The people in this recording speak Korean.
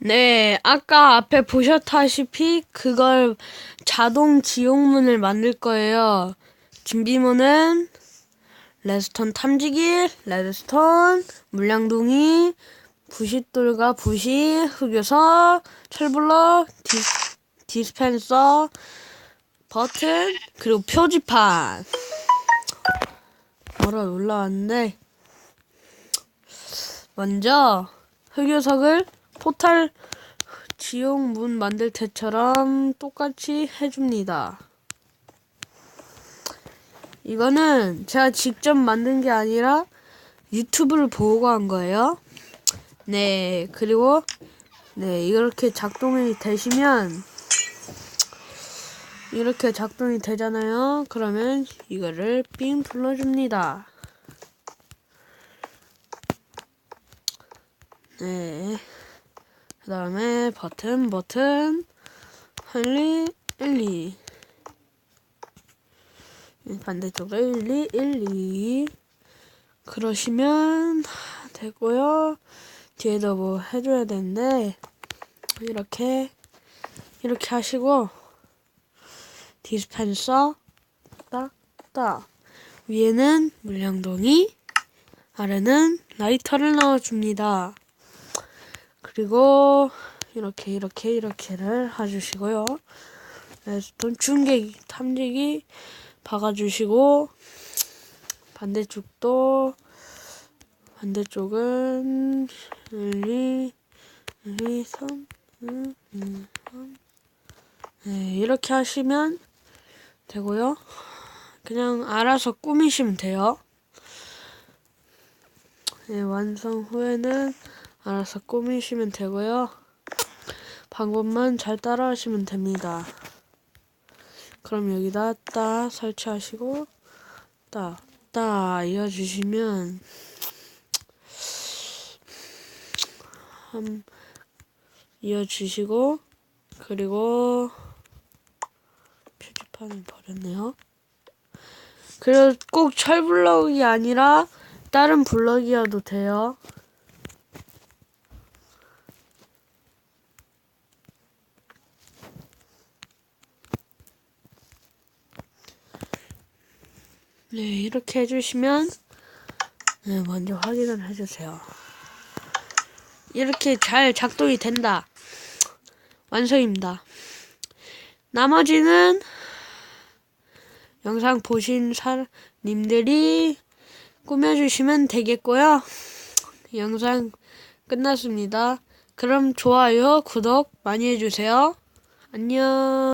네, 아까 앞에 보셨다시피 그걸 자동 지옥문을 만들 거예요. 준비물은 레드스톤 탐지기, 레드스톤, 물량동이, 부싯돌과 부시, 흑요석, 철블럭, 디, 디스펜서, 버튼, 그리고 표지판. 뭐라 올라왔는데 먼저 흑요석을 포탈 지옥 문 만들 때처럼 똑같이 해줍니다. 이거는 제가 직접 만든 게 아니라 유튜브를 보고 한 거예요. 네, 그리고 네, 이렇게 작동이 되시면 이렇게 작동이 되잖아요. 그러면 이거를 삥 눌러줍니다. 네. 그 다음에 버튼, 버튼, 1, 2, 1, 2. 반대쪽에 1, 2, 1, 2. 그러시면 되고요. 뒤에도 뭐 해줘야 되는데, 이렇게, 이렇게 하시고, 디스펜서, 딱, 딱. 위에는 물량동이, 아래는 라이터를 넣어줍니다. 그리고 이렇게 이렇게 이렇게를 해주시고요. 레스톤 중계기 탐지기 박아주시고 반대쪽도 반대쪽은 1, 2, 1, 2, 3, 1, 2, 3 네, 이렇게 하시면 되고요. 그냥 알아서 꾸미시면 돼요. 네, 완성 후에는 알아서 꾸미시면 되고요. 방법만 잘 따라하시면 됩니다. 그럼 여기다 딱 설치하시고 딱, 딱 이어주시면 한 이어주시고 그리고 표지판을 버렸네요. 그리고 꼭 철블럭이 아니라 다른 블럭이어도 돼요. 네, 이렇게 해주시면 네, 먼저 확인을 해주세요. 이렇게 잘 작동이 된다. 완성입니다. 나머지는 영상 보신 사람님들이 꾸며주시면 되겠고요. 영상 끝났습니다. 그럼 좋아요, 구독 많이 해주세요. 안녕.